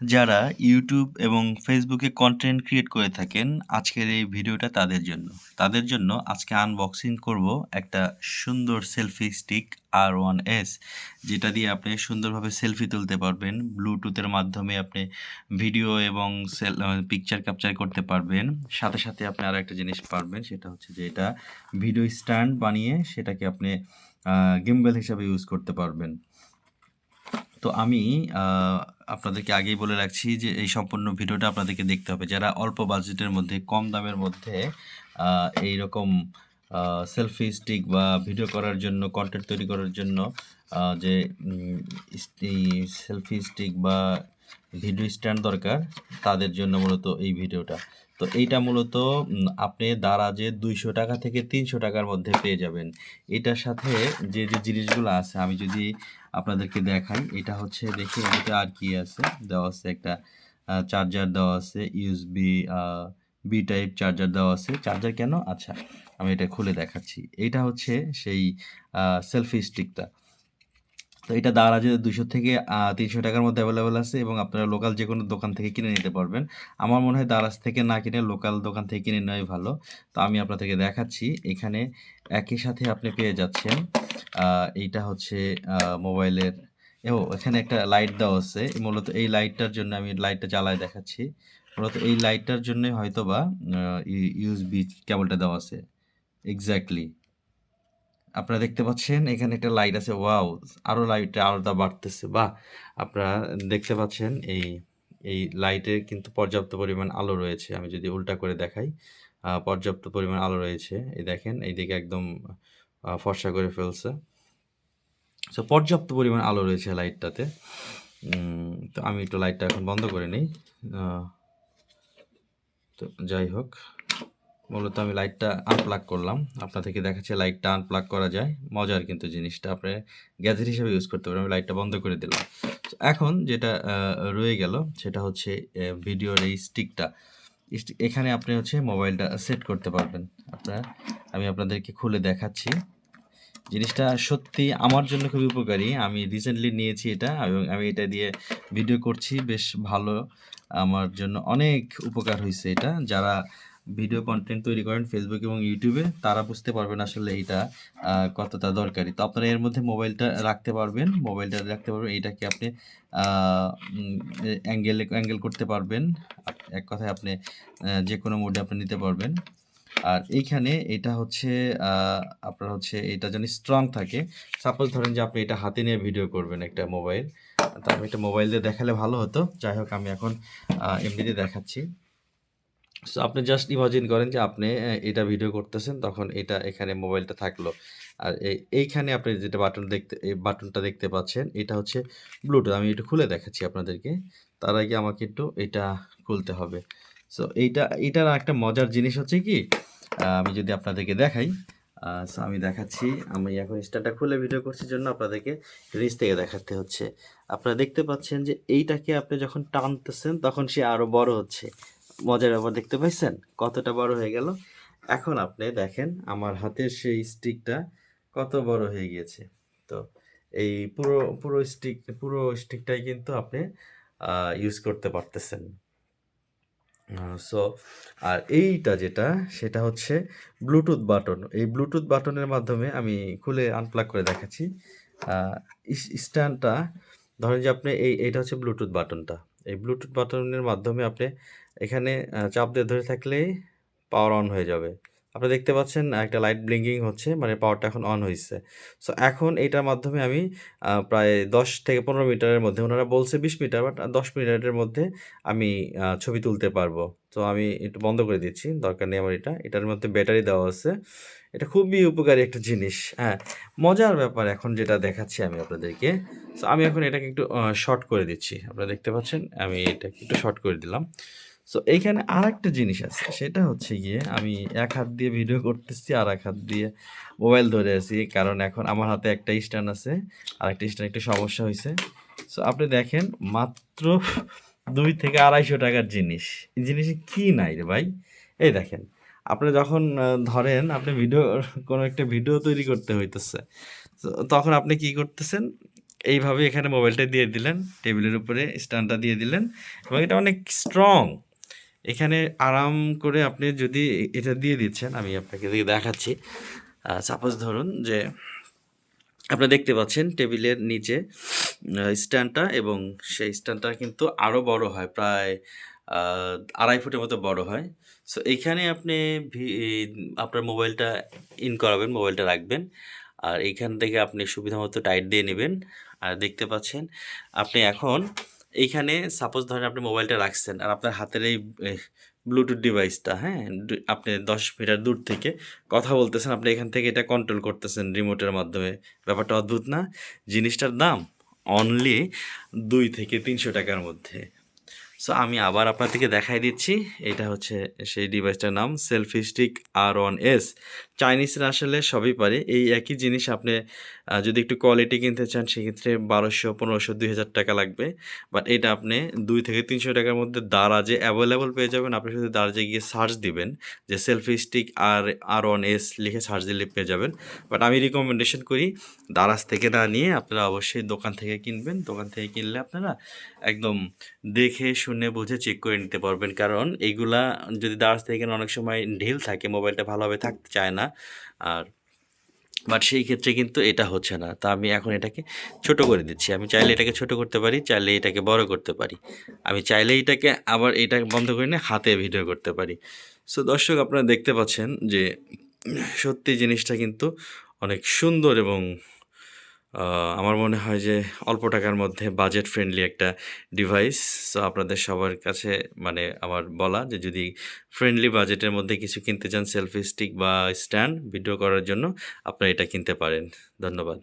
যারা ইউটিউব এবং ফেসবুকে কন্টেন্ট ক্রিয়েট করে থাকেন, আজকের এই ভিডিওটা তাদের জন্য। তাদের জন্য আজকে আনবক্সিং করব একটা সুন্দর selfie stick R one S যেটা দিয়ে আপনি সুন্দরভাবে সেলফি তুলতে পারবেন। ব্লুটুথের মাধ্যমে আপনি ভিডিও এবং সেল পিকচার ক্যাপচার করতে পারবেন। সাথে সাথে আপনি আরও একটা জিনিস পারবেন, সেটা হচ্ছে যে এটা ভিডিও স্ট্যান্ড বানিয়ে সেটাকে আপনি গিম্বেল হিসাবে ইউজ করতে পারবেন। তো আমি আপনাদেরকে আগেই বলে রাখছি যে এই সম্পূর্ণ ভিডিওটা আপনাদেরকে দেখতে হবে। যারা অল্প বাজেটের মধ্যে, কম দামের মধ্যে এই রকম সেলফি স্টিক বা ভিডিও করার জন্য কন্টেন্ট তৈরি করার জন্য যে সেলফি স্টিক বা ভিডিও স্ট্যান্ড দরকার, তাদের জন্য মূলত এই ভিডিওটা। তো এইটা মূলত আপনি দারাজে দুইশো টাকা থেকে তিনশো টাকার মধ্যে পেয়ে যাবেন। এটার সাথে যে যে জিনিসগুলো আছে, আমি যদি আপনাদেরকে দেখাই, এটা হচ্ছে দেখি এটা আর কি আছে? দেওয়া আছে একটা চার্জার দেওয়া আছে ইউএসবি বি টাইপ চার্জার দেওয়া আছে। চার্জার কেন? আচ্ছা আমি এটা খুলে দেখাচ্ছি। এটা হচ্ছে সেই সেলফি স্টিকটা তো এটা দারাজে দুশো থেকে তিনশো টাকার মধ্যে অ্যাভেলেবেল আছে এবং আপনারা লোকাল যে কোনো দোকান থেকে কিনে নিতে পারবেন। আমার মনে হয় দারাজ থেকে না কিনে লোকাল দোকান থেকে কিনে নেওয়াই ভালো। তো আমি আপনাদেরকে দেখাচ্ছি, এখানে একই সাথে আপনি পেয়ে যাচ্ছেন এইটা হচ্ছে মোবাইলের, ও, এখানে একটা লাইট দেওয়া আছে। মূলত এই লাইটটার জন্য আমি লাইটটা জ্বালায় দেখাচ্ছি। মূলত এই লাইটটার জন্যই হয়তো বা ইউএসবি কেবলটা দেওয়া আছে। এক্স্যাক্টলি আপনারা দেখতে পাচ্ছেন, এখানে একটা লাইট আছে ওয়াও আরও লাইটটা আলাদা বাড়তেছে, বাহ। আপনারা দেখতে পাচ্ছেন, এই এই লাইটের কিন্তু পর্যাপ্ত পরিমাণ আলো রয়েছে। আমি যদি উল্টা করে দেখাই পর্যাপ্ত পরিমাণ আলো রয়েছে। এই দেখেন এইদিকে একদম ফর্সা করে ফেলছে। সো পর্যাপ্ত পরিমাণ আলো রয়েছে লাইটটাতে তো আমি একটু লাইটটা এখন বন্ধ করে নিই। তো যাই হোক। মূলত আমি লাইটটা আনপ্লাগ করলাম। আপনাদেরকে দেখাচ্ছি লাইটটা আনপ্লাগ করা যায়। মজার কিন্তু জিনিসটা, আপনি গ্যাজেট হিসেবে ইউজ করতে পারেন। আমি লাইটটা বন্ধ করে দিলাম। এখন যেটা রয়ে গেল, সেটা হচ্ছে ভিডিওর এই স্টিকটা এখানে আপনি হচ্ছে মোবাইলটা সেট করতে পারবেন। আপনার, আমি আপনাদেরকে খুলে দেখাচ্ছি। জিনিসটা সত্যি আমার জন্য খুবই উপকারী। আমি রিসেন্টলি নিয়েছি এটা এবং আমি এটা দিয়ে ভিডিও করছি। বেশ ভালো। আমার জন্য অনেক উপকার হয়েছে এটা। যারা ভিডিও কন্টেন্ট তৈরি করেন ফেসবুক এবং ইউটিউবে তারা বুঝতে পারবেন আসলে আহ, কতটা দরকারি। তো আপনারা এর মধ্যে মোবাইলটা রাখতে পারবেন মোবাইলটা রাখতে পারবেন এইটাকে আপনি অ্যাঙ্গেল অ্যাঙ্গেল করতে পারবেন। এক কথায় আপনি যে কোনো মোডে আপনি নিতে পারবেন। আর এইখানে এটা হচ্ছে আপনার হচ্ছে এটা যেন স্ট্রং থাকে। সাপোজ ধরেন যে আপনি এটা হাতে নিয়ে ভিডিও করবেন একটা মোবাইল তো আমি একটা মোবাইল দিয়ে দেখালে ভালো হতো। যাই হোক আমি এখন এমনিতে দেখাচ্ছি। সো আপনি জাস্ট ইমাজিন করেন যে আপনি এটা ভিডিও করতেছেন, তখন এটা এখানে মোবাইলটা থাকল। আর এই- এইখানে আপনি যেটা বাটন দেখতে, এই বাটনটা দেখতে পাচ্ছেন, এটা হচ্ছে ব্লুটুথ আমি একটু খুলে দেখাচ্ছি আপনাদেরকে। তার আগে আমাকে একটু এটা খুলতে হবে। সো এইটা, এটার একটা মজার জিনিস হচ্ছে কি আমি যদি আপনাদেরকে দেখাই সো আমি দেখাচ্ছি, আমি এখন স্ট্যান্ডটা খুলে ভিডিও করছি জন্য আপনাদেরকে রিচ থেকে দেখাতে হচ্ছে। আপনারা দেখতে পাচ্ছেন যে এইটাকে আপনি যখন টানতেছেন, তখন সে আরও বড় হচ্ছে। মজার ব্যাপার দেখতে পাইছেন? কতটা বড় হয়ে গেল? এখন আপনি দেখেন আমার হাতের সেই স্টিকটা কত বড় হয়ে গিয়েছে। তো এই পুরো পুরো স্টিক পুরো স্টিকটাই কিন্তু আপনি ইউজ করতে পারতেছেন। সো আর এইটা যেটা, সেটা হচ্ছে ব্লুটুথ বাটন এই ব্লুটুথ বাটনের মাধ্যমে আমি খুলে আনপ্লাগ করে দেখাচ্ছি। স্ট্যান্ডটা ধরেন যে আপনি এই, এইটা হচ্ছে ব্লুটুথ বাটনটা এই ব্লুটুথ বাটনের মাধ্যমে আপনি এখানে চাপ দিয়ে ধরে থাকলেই পাওয়ার অন হয়ে যাবে। আপনি দেখতে পাচ্ছেন একটা লাইট ব্লিঙ্কিং হচ্ছে মানে পাওয়ারটা এখন অন হয়েছে সো এখন এটার মাধ্যমে আমি প্রায় দশ থেকে পনেরো মিটারের মধ্যে, ওনারা বলছে বিশ মিটার বাট দশ মিনিটের মধ্যে আমি ছবি তুলতে পারব। তো আমি একটু বন্ধ করে দিচ্ছি, দরকার নেই আমার এটা। এটার মধ্যে ব্যাটারি দেওয়া আছে। এটা খুবই উপকারী একটা জিনিস হ্যাঁ। মজার ব্যাপার এখন যেটা দেখাচ্ছি আমি আপনাদেরকে। সো আমি এখন এটাকে একটু শর্ট করে দিচ্ছি। আপনারা দেখতে পাচ্ছেন, আমি এটাকে একটু শর্ট করে দিলাম। সো এইখানে আর একটা জিনিস আছে। সেটা হচ্ছে গিয়ে আমি এক হাত দিয়ে ভিডিও করতেছি, আর এক হাত দিয়ে মোবাইল ধরে আছি। কারণ এখন আমার হাতে একটা স্ট্যান্ড আছে, আর একটা স্ট্যান্ড একটু সমস্যা হয়েছে। সো আপনি দেখেন, মাত্র দুই থেকে আড়াইশো টাকার জিনিস। এই জিনিসে কী নাই রে ভাই? এই দেখেন, আপনি যখন ধরেন আপনি ভিডিও কোনো একটা ভিডিও তৈরি করতে হইতেছে। তখন আপনি কি করতেছেন? এইভাবে এখানে মোবাইলটা দিয়ে দিলেন টেবিলের উপরে স্ট্যান্ডটা দিয়ে দিলেন, এবং এটা অনেক স্ট্রং এখানে আরাম করে আপনি যদি এটা দিয়ে দিচ্ছেন, আমি আপনাকে দেখাচ্ছি। সাপোজ ধরুন যে আপনারা দেখতে পাচ্ছেন টেবিলের নিচে স্ট্যান্ডটা এবং সেই স্ট্যান্ডটা কিন্তু আরও বড় হয়, প্রায় আড়াই ফুটের মতো বড় হয়। সো এইখানে আপনি আপনার মোবাইলটা ইন করাবেন, মোবাইলটা রাখবেন। আর এইখান থেকে আপনি সুবিধা মতো টাইট দিয়ে নেবেন। আর দেখতে পাচ্ছেন, আপনি এখন এইখানে সাপোজ ধরেন আপনি মোবাইলটা রাখছেন আর আপনার হাতের এই ব্লুটুথ ডিভাইসটা হ্যাঁ? আপনি দশ মিটার দূর থেকে কথা বলতেছেন, আপনি এখান থেকে এটা কন্ট্রোল করতেছেন রিমোটের মাধ্যমে। ব্যাপারটা অদ্ভুত না? জিনিসটার দাম অনলি দুই থেকে তিনশো টাকার মধ্যে। সো আমি আবার আপনার আপনাদেরকে দেখাই দিচ্ছি। এটা হচ্ছে সেই ডিভাইসটার নাম selfie stick R one S চাইনিজরা আসলে সবই পারে। এই একই জিনিস আপনি যদি একটু কোয়ালিটি কিনতে চান, সেক্ষেত্রে বারোশো, পনেরোশো, দুই হাজার টাকা লাগবে। বাট এটা আপনি দুই থেকে তিনশো টাকার মধ্যে দারাজে অ্যাভেলেবল পেয়ে যাবেন, আপনি শুধু দারাজে গিয়ে সার্চ দিবেন, যে সেলফি স্টিক আর আর ওয়ান এস লিখে সার্চ দিলে পেয়ে যাবেন। বাট আমি রিকমেন্ডেশন করি, দারাজ থেকে না নিয়ে আপনারা অবশ্যই দোকান থেকে কিনবেন। দোকান থেকে কিনলে আপনারা একদম দেখে, শুনে, বুঝে চেক করে নিতে পারবেন। কারণ এইগুলা যদি দারাজ থেকে অনেক সময় ঢিল থাকে, মোবাইলটা ভালোভাবে থাকতে চায় না। আর বাট সেই ক্ষেত্রে কিন্তু এটা হচ্ছে না। তা আমি এখন এটাকে ছোট করে দিচ্ছি। আমি চাইলে এটাকে ছোট করতে পারি, চাইলে এটাকে বড় করতে পারি। আমি চাইলে এটাকে আবার এটা বন্ধ করে নিয়ে হাতে ভিডিও করতে পারি। সো দর্শক, আপনারা দেখতে পাচ্ছেন যে সত্যি জিনিসটা কিন্তু অনেক সুন্দর এবং আমার মনে হয় যে অল্প টাকার মধ্যে বাজেট ফ্রেন্ডলি একটা ডিভাইস সো আপনাদের সবার কাছে মানে আমার বলা যে যদি ফ্রেন্ডলি বাজেটের মধ্যে কিছু কিনতে চান সেলফি স্টিক বা স্ট্যান্ড ভিডিও করার জন্য, আপনারা এটা কিনতে পারেন। ধন্যবাদ।